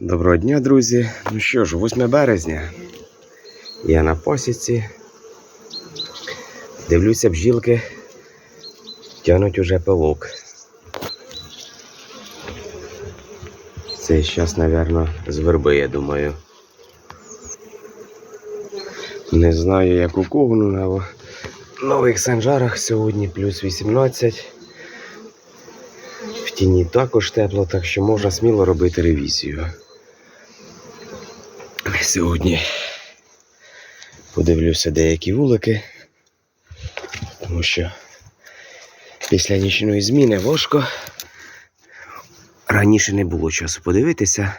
Доброго дня, друзі. Ну що ж, 8 березня. Я на посіці. Дивлюся, бджілки тянуть уже пилок. Це зараз, мабуть, з верби, я думаю. Не знаю, як у кого, ну, на нових санжарах сьогодні плюс 18. В тіні також тепло, так що можна сміло робити ревізію. Сьогодні подивлюся деякі вулики, тому що після нічної зміни важко. Раніше не було часу подивитися.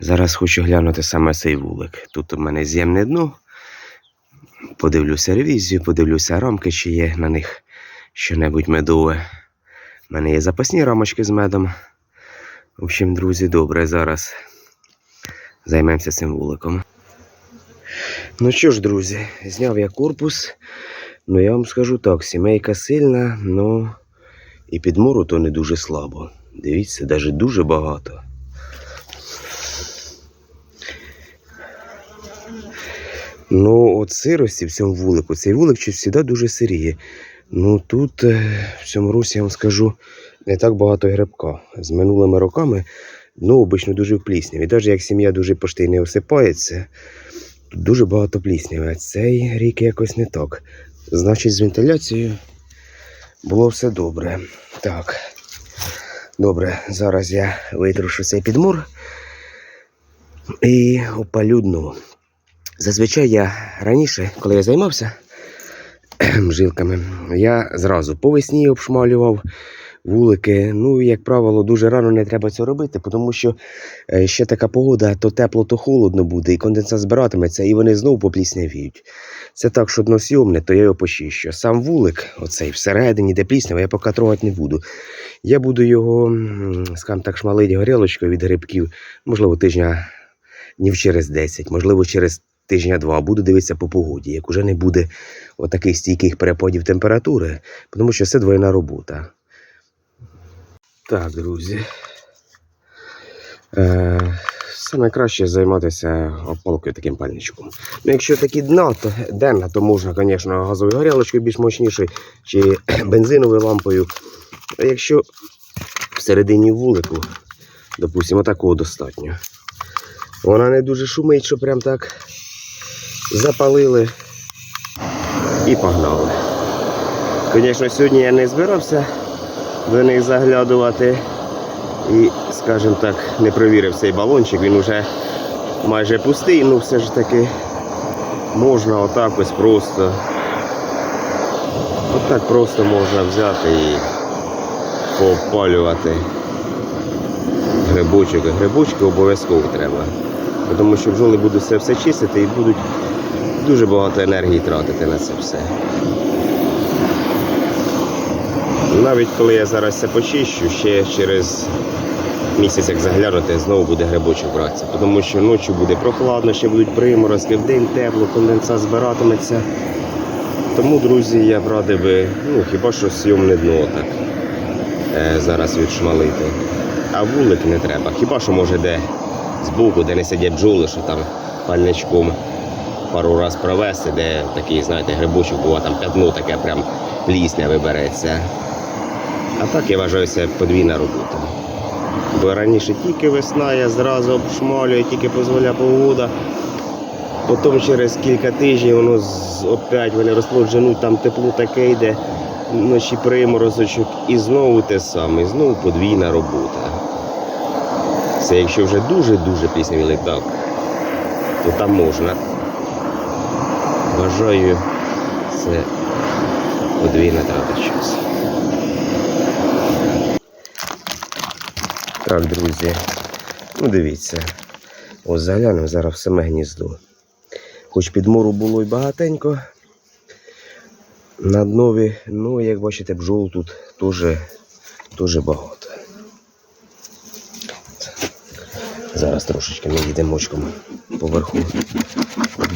Зараз хочу глянути саме цей вулик. Тут у мене з'ємне дно. Подивлюся ревізію, подивлюся рамки, чи є на них що-небудь медове. У мене є запасні рамочки з медом. В общем, друзі, добре, зараз займемося цим вуликом. Ну що ж, друзі, зняв я корпус. Ну, я вам скажу так, сімейка сильна, ну і підмору то не дуже слабо. Дивіться, навіть дуже багато. Ну, от сирості в цьому вулику. Цей вулик завжди дуже сиріє. Ну тут е, в цьому році я вам скажу не так багато грибка. З минулими роками дно обично дуже в плісняві. Навіть як сім'я дуже пошти не осипається, тут дуже багато плісняви. А цей рік якось не так. Значить, з вентиляцією було все добре. Так. Добре, зараз я витрушу цей підмур і опалю дно. Зазвичай я раніше, коли я займався жилками, я зразу по весні обшмалював вулики. Ну, як правило, дуже рано не треба це робити, тому що е, ще така погода, то тепло, то холодно буде, і конденсат збиратиметься, і вони знову попліснявіють. Це так, що односйомне, то я його почищу. Сам вулик, оцей всередині, де пліснява, я поки трогати не буду. Я буду його, скажімо так, шмалити горілочкою від грибків, можливо, тижня днів через 10, можливо, через тижня два. Буду дивитися по погоді, як уже не буде отаких стійких перепадів температури, тому що це двойна робота. Так, друзі. Е, саме краще займатися опалкою таким пальничком. Ну, якщо такі дна, то денна, то можна, звісно, газовою горілочкою більш мощнішою чи бензиновою лампою. А якщо всередині вулику, допустимо, такого достатньо. Вона не дуже шумить, що прям так запалили і погнали. Звісно, сьогодні я не збирався до них заглядувати і, скажімо так, не провірив цей балончик, він вже майже пустий, ну все ж таки можна отак ось просто. Отак просто можна взяти і поопалювати грибочок. Грибочки обов'язково треба. Тому що бджоли будуть це все чистити і будуть дуже багато енергії тратити на це все. Навіть коли я зараз це почищу, ще через місяць, як заглянути, знову буде грибочок братися. Тому що ночі буде прохладно, ще будуть приморозки, в день тепло, конденсат збиратиметься. Тому, друзі, я б радив би, ну, хіба що сйомне дно так е, зараз відшмалити. А вулик не треба. Хіба що може де збоку, де не сидять бджоли, що там пальничком пару раз провести, де такий, знаєте, грибочок бува там п'ятно таке прям плісня вибереться. А так я вважаю, це подвійна робота. Бо раніше тільки весна, я зразу обшмалюю, тільки дозволяє погода. Потім через кілька тижнів воно опять вони розплодженуть, там тепло таке йде, вночі приморозочок і знову те саме, знову подвійна робота. Це якщо вже дуже-дуже піснявий літак, то там можна. Вважаю, це подвійна трата часу. Так, друзі, ну дивіться, ось заглянемо зараз в саме гніздо. Хоч підмору було й багатенько. На днові, ну, як бачите, бджол тут теж, теж багато. Зараз трошечки ми їдемо очком поверху.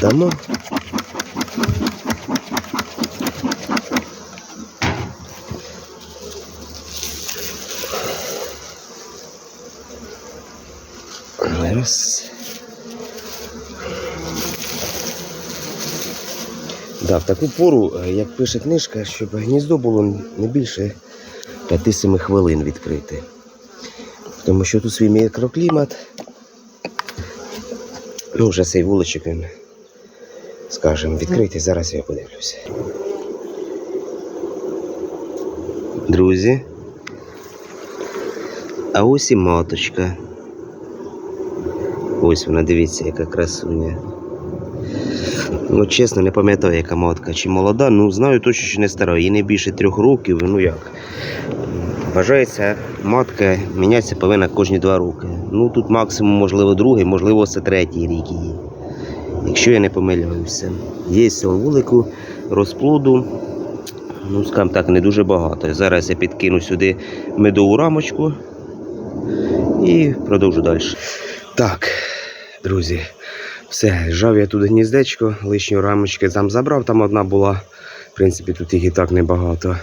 Дамо. Раз. Да, в таку пору, е, як пише книжка, щоб гніздо було не більше 5-7 хвилин відкрити. Тому що тут свій мікроклімат. Ну, вже цей вуличок він, скажімо, відкритий. Зараз я подивлюся. Друзі. А ось і маточка. Ось вона, дивіться, яка красуня. Ну, чесно, не пам'ятаю, яка матка чи молода, ну знаю точно, що не стара, їй не більше трьох років, ну як. Вважається, матка мінятися повинна кожні два роки. Ну тут максимум, можливо, другий, можливо, це третій рік її. Якщо я не помиляюся. Є цього вулику розплоду, ну, скажімо так, не дуже багато. Зараз я підкину сюди медову рамочку і продовжу далі. Так, друзі, все, жав я тут гніздечко, лишньої рамочки там забрав, там одна була. В принципі, тут їх і так небагато.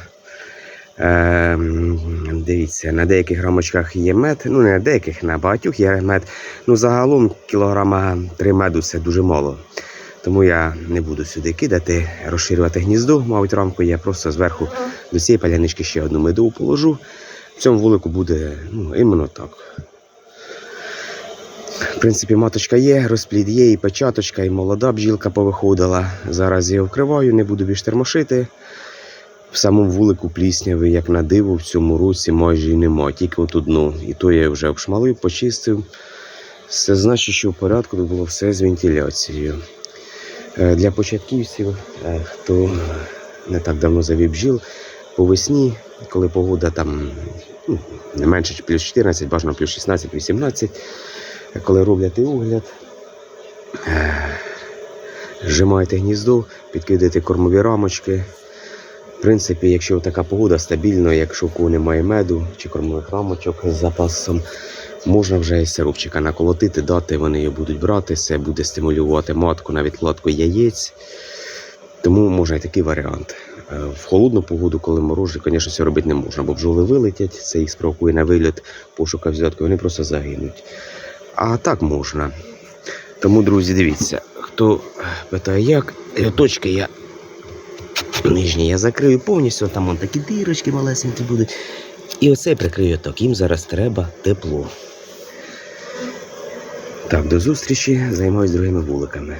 Ем, дивіться, на деяких рамочках є мед, ну не на деяких, на багатьох є мед. Ну, загалом кілограма три меду це дуже мало. Тому я не буду сюди кидати, розширювати гніздо, мабуть, рамку я просто зверху до цієї палянички ще одну медову положу. В цьому вулику буде ну, іменно так. В принципі, маточка є, розплід є, і печаточка, і молода бджілка повиходила. Зараз я вкриваю, не буду більш термошити. В самому вулику плісняви, як на диво, в цьому році майже і нема, тільки от одну. І то я вже обшмалив, почистив. Це значить, що в порядку тут було все з вентиляцією. Е, Для початківців, е, хто не так давно завів бджіл, по весні, коли погода там ну, не менше плюс 14, бажано плюс 16-18, коли роблять огляд, е, зжимаєте гніздо, підкидаєте кормові рамочки. В принципі, якщо така погода стабільна, якщо в кого немає меду чи кормових рамочок з запасом, можна вже і сиропчика наколотити, дати, вони його будуть брати, це буде стимулювати матку на відкладку яєць. Тому можна і такий варіант. Е, В холодну погоду, коли морожі, звісно, це робити не можна, бо бджоли вилетять, це їх спровокує на виліт пошука взятки, вони просто загинуть. А так можна. Тому, друзі, дивіться, хто питає, як, е, точки я нижні я закрию повністю, там вон такі дірочки малесенькі будуть. І оце прикрию так. Їм зараз треба тепло. Так, до зустрічі. Займаюсь другими вуликами.